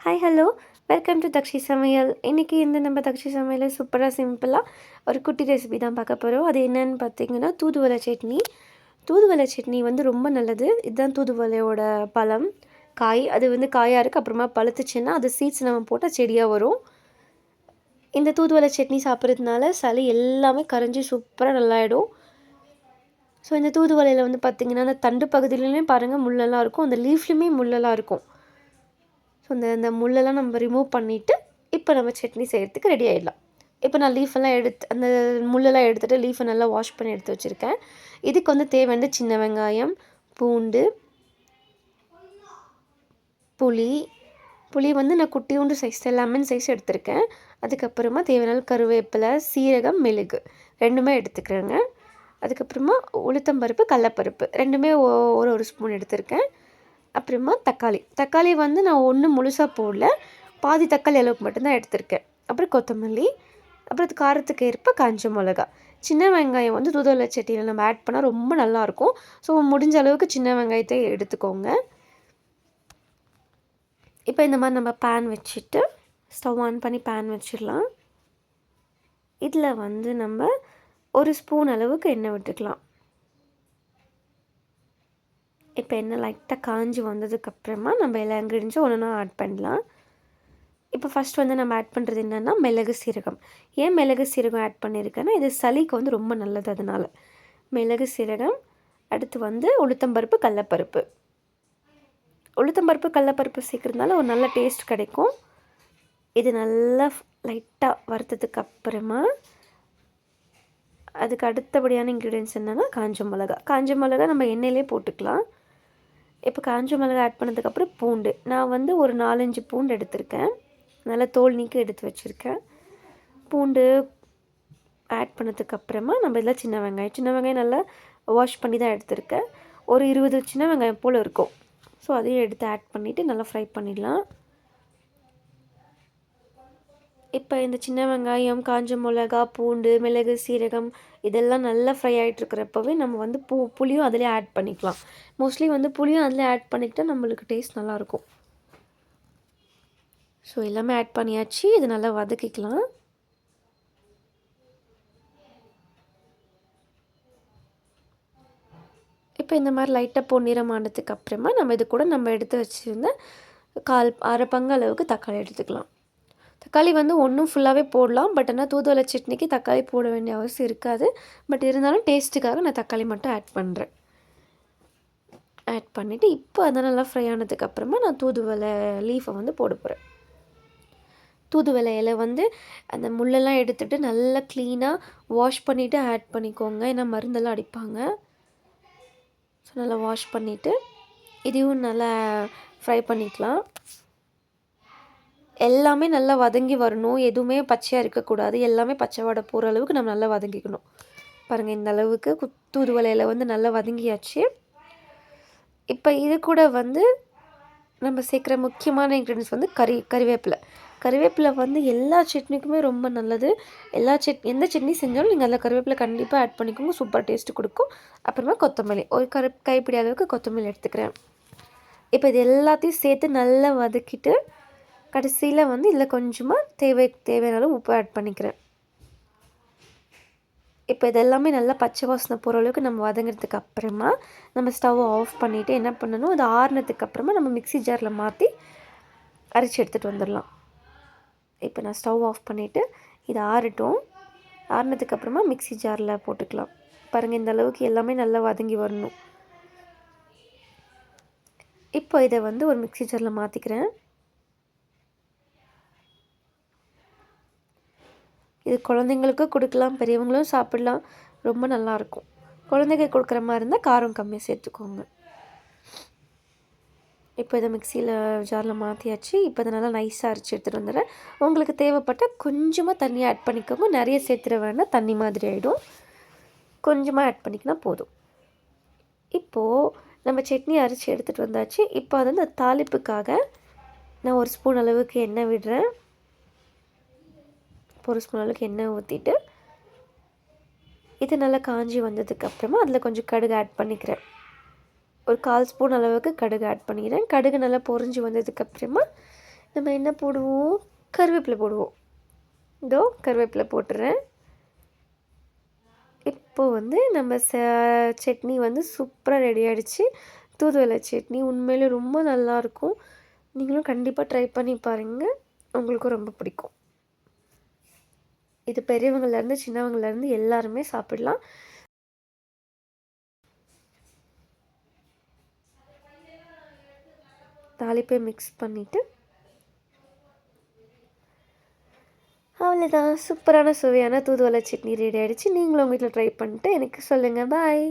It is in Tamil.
Hi hello welcome to Dakshi சமையல் இன்றைக்கி இந்த நம்ம தக்ஷி சமையல் சூப்பராக சிம்பிளாக ஒரு குட்டி ரெசிபி தான் பார்க்க போகிறோம் அது என்னன்னு பார்த்தீங்கன்னா தூதுவளை சட்னி. தூதுவளை சட்னி வந்து ரொம்ப நல்லது. இதுதான் தூதுவளையோட பழம். காய் அது வந்து காயாக இருக்குது அப்புறமா பழுத்துச்சுன்னா அது சீட்ஸ் நம்ம போட்டால் செடியாக வரும். இந்த தூதுவளை சட்னி சாப்பிட்றதுனால சளி எல்லாமே கரைஞ்சி சூப்பராக நல்லாயிடும். ஸோ இந்த தூதுவளையில் வந்து பார்த்திங்கன்னா அந்த தண்டு பகுதியிலையும் பாருங்கள் முள்ளெல்லாம் இருக்கும். அந்த லீஃப்லேயுமே முள்ளெல்லாம் இருக்கும். ஸோ இந்த இந்த முள்ளெல்லாம் நம்ம ரிமூவ் பண்ணிவிட்டு இப்போ நம்ம சட்னி செய்கிறதுக்கு ரெடி ஆகிடலாம் இப்போ நான் லீஃபெல்லாம் எடுத்து அந்த முள்ளெல்லாம் எடுத்துகிட்டு லீஃபை நல்லா வாஷ் பண்ணி எடுத்து வச்சுருக்கேன். இதுக்கு வந்து தேவையான சின்ன வெங்காயம் பூண்டு புளி புளி வந்து நான் குட்டியோண்டு சைஸ் லெமன் சைஸ் எடுத்திருக்கேன். அதுக்கப்புறமா தேவையான கருவேப்பிலை சீரகம் மெழுகு ரெண்டுமே எடுத்துக்கிறேங்க. அதுக்கப்புறமா உளுத்தம்பருப்பு கடலப்பருப்பு ரெண்டுமே ஒரு ஒரு ஸ்பூன் எடுத்திருக்கேன். அப்புறமா தக்காளி. தக்காளி வந்து நான் ஒன்று முழுசாக போடல. பாதி தக்காளி அளவுக்கு மட்டும்தான் எடுத்திருக்கேன். அப்புறம் கொத்தமல்லி அப்புறம் அது காரத்துக்கு ஏற்ப காஞ்ச மிளகா. சின்ன வெங்காயம் வந்து தூதுவளை சட்டியில் நம்ம ஆட் பண்ணால் ரொம்ப நல்லாயிருக்கும் ஸோ முடிஞ்ச அளவுக்கு சின்ன வெங்காயத்தை எடுத்துக்கோங்க. இப்போ இந்த மாதிரி நம்ம பேன் வச்சுட்டு ஸ்டவ் ஆன் பண்ணி பேன் வச்சிடலாம். இதில் வந்து நம்ம ஒரு ஸ்பூன் அளவுக்கு எண்ணெய் விட்டுக்கலாம். இப்போ எண்ணெய் லைட்டாக காஞ்சி வந்ததுக்கப்புறமா நம்ம எல்லா இன்க்ரீடியன்ஸும் ஒன்று ஆட் பண்ணலாம். இப்போ ஃபஸ்ட் வந்து நம்ம ஆட் பண்ணுறது என்னென்னா மிளகு சீரகம். ஏன் மிளகு சீரகம் ஆட் பண்ணியிருக்கேன்னா இது சளிக்கு வந்து ரொம்ப நல்லது அதனால். மிளகு சீரகம் அடுத்து வந்து உளுத்தம்பருப்பு கடலப்பருப்பு. உளுத்தம்பருப்பு கடலப்பருப்பு சேர்க்குறதுனால ஒரு நல்ல டேஸ்ட் கிடைக்கும். இது நல்லா லைட்டாக வறுத்ததுக்கு அப்புறமா அதுக்கு அடுத்தபடியான இன்க்ரீடியன்ஸ் என்னென்னா காஞ்ச மிளகா. காஞ்ச மிளகா நம்ம எண்ணெயிலே போட்டுக்கலாம். இப்போ காஞ்ச மிளகா ஆட் பண்ணதுக்கப்புறம் பூண்டு. நான் வந்து ஒரு நாலஞ்சு பூண்டு எடுத்திருக்கேன். நல்லா தோல் நீக்கி எடுத்து வச்சுருக்கேன். பூண்டு ஆட் பண்ணதுக்கப்புறமா நம்ம இதில் சின்ன வெங்காயம் சின்ன வெங்காயம் நல்லா வாஷ் பண்ணி தான் எடுத்திருக்கேன். ஒரு இருபது சின்ன வெங்காயம் போல் இருக்கும். ஸோ அதையும் எடுத்து ஆட் பண்ணிவிட்டு நல்லா ஃப்ரை பண்ணிடலாம். இப்போ இந்த சின்ன வெங்காயம் காஞ்ச மிளகா பூண்டு மிளகு சீரகம் இதெல்லாம் நல்லா ஃப்ரை ஆகிட்டு இருக்கிறப்பவே நம்ம வந்து பூ புளியும் அதிலே ஆட் பண்ணிக்கலாம். மோஸ்ட்லி வந்து புளியும் அதிலே ஆட் பண்ணிக்கிட்டா நம்மளுக்கு டேஸ்ட் நல்லாயிருக்கும். ஸோ எல்லாமே ஆட் பண்ணியாச்சு. இது நல்லா வதக்கிக்கலாம். இப்போ இந்த மாதிரி லைட்டாக பொன்னிறமானதுக்கு அப்புறமா நம்ம இது கூட நம்ம எடுத்து வச்சுருந்த கால் அரை பங்கு அளவுக்கு தக்காளி எடுத்துக்கலாம். தக்காளி வந்து ஒன்றும் ஃபுல்லாகவே போடலாம். பட் ஆனால் தூதுவளை சட்னிக்கு தக்காளி போட வேண்டிய அவசியம் இருக்காது. பட் இருந்தாலும் டேஸ்ட்டுக்காக நான் தக்காளி மட்டும் ஆட் பண்ணுறேன் ஆட் பண்ணிவிட்டு இப்போ அதை நல்லா ஃப்ரை ஆனதுக்கப்புறமா நான் தூதுவளை லீஃபை வந்து போட போகிறேன் தூதுவளை இலை வந்து அந்த முள்ளெல்லாம் எடுத்துகிட்டு நல்லா க்ளீனாக வாஷ் பண்ணிவிட்டு ஆட் பண்ணிக்கோங்க. ஏன்னா மருந்தெல்லாம் அடிப்பாங்க. ஸோ நல்லா வாஷ் பண்ணிவிட்டு இதையும் நல்லா ஃப்ரை பண்ணிக்கலாம். எல்லாமே நல்லா வதங்கி வரணும். எதுவுமே பச்சையாக இருக்கக்கூடாது. எல்லாமே பச்சை வடை போகிற அளவுக்கு நம்ம நல்லா வதங்கிக்கணும். பாருங்கள் இந்த அளவுக்கு கு- வந்து நல்லா வதங்கியாச்சு. இப்போ இது கூட வந்து நம்ம சேர்க்குற முக்கியமான இன்க்ரீடியன்ஸ் வந்து கறி கறிவேப்பிலை. கறிவேப்பிலை வந்து எல்லா சட்னிக்குமே ரொம்ப நல்லது. எல்லா சட் எந்த சட்னி செஞ்சாலும் நீங்கள் அதில் கறிவேப்பிலை கண்டிப்பாக ஆட் பண்ணிக்கோங்க. சூப்பர் டேஸ்ட் கொடுக்கும். அப்புறமா கொத்தமல்லி. ஒரு கரு கைப்பிடி அளவுக்கு கொத்தமல்லி எடுத்துக்கிறேன். இப்போ இது எல்லாத்தையும் சேர்த்து நல்லா வதக்கிட்டு கடைசியில் வந்து இதில் கொஞ்சமாக தேவை தேவையான அளவு உப்பு ஆட் பண்ணிக்கிறேன். இப்போ இதெல்லாமே நல்லா பச்சை வாசனை போகிற அளவுக்கு நம்ம வதங்கிறதுக்கு அப்புறமா நம்ம ஸ்டவ் ஆஃப் பண்ணிவிட்டு என்ன பண்ணணும் அது ஆறுனதுக்கு அப்புறமா நம்ம மிக்ஸி ஜாரில் மாற்றி அரைச்சி எடுத்துகிட்டு வந்துடலாம். இப்போ நான் ஸ்டவ் ஆஃப் பண்ணிவிட்டு இது ஆறட்டும். ஆறுனதுக்கு அப்புறமா மிக்ஸி ஜாரில் போட்டுக்கலாம். பாருங்கள் இந்த அளவுக்கு எல்லாமே நல்லா வதங்கி வரணும். இப்போ இதை வந்து ஒரு மிக்ஸி ஜாரில் மாற்றிக்கிறேன் இது குழந்தைங்களுக்கு கொடுக்கலாம் பெரியவங்களும் சாப்பிடலாம். ரொம்ப நல்லாயிருக்கும். குழந்தைங்க கொடுக்குற மாதிரி இருந்தால் காரம் கம்மியாக சேர்த்துக்கோங்க. இப்போ இதை மிக்சியில் ஜாரில் மாற்றியாச்சு இப்போ இதை நல்லா நைஸாக அரைச்சி எடுத்துகிட்டு வந்துடுறேன். உங்களுக்கு தேவைப்பட்டால் கொஞ்சமாக தண்ணி ஆட் பண்ணிக்கோங்க. நிறைய சேர்த்துட வேணால் தண்ணி மாதிரி ஆகிடும் கொஞ்சமாக ஆட் பண்ணிக்கினா போதும். இப்போது நம்ம சட்னி அரைச்சி எடுத்துகிட்டு வந்தாச்சு. இப்போ அது வந்து தாளிப்புக்காக நான் ஒரு ஸ்பூன் அளவுக்கு எண்ணெய் விடுறேன். ஒரு ஸ்பூன் அளவுக்கு எண்ணெய் ஊற்றிட்டு இது நல்லா காஞ்சி வந்ததுக்கப்புறமா அதில் கொஞ்சம் கடுகு ஆட் பண்ணிக்கிறேன். ஒரு கால் ஸ்பூன் அளவுக்கு கடுகு ஆட் பண்ணிக்கிறேன். கடுகு நல்லா பொறிஞ்சு வந்ததுக்கப்புறமா நம்ம என்ன போடுவோம்? கருவேப்பிலை போடுவோம். இதோ கருவேப்பிலை போட்டுறேன். இப்போது வந்து நம்ம ச சட்னி வந்து சூப்பராக ரெடி ஆகிடுச்சு தூதுவளை சட்னி உண்மையிலே ரொம்ப நல்லாயிருக்கும் நீங்களும் கண்டிப்பாக ட்ரை பண்ணி பாருங்கள் உங்களுக்கும் ரொம்ப பிடிக்கும். இது பெரியவங்கலேருந்து சின்னவங்கலேருந்து எல்லாருமே சாப்பிடலாம். தாளிப்பை மிக்ஸ் பண்ணிவிட்டு அவ்வளோதான் சூப்பரான சுவையான தூதுவளை சட்னி ரெடி ஆகிடுச்சு நீங்களும் உங்கள் வீட்டில் ட்ரை பண்ணிட்டு எனக்கு சொல்லுங்கள் பாய்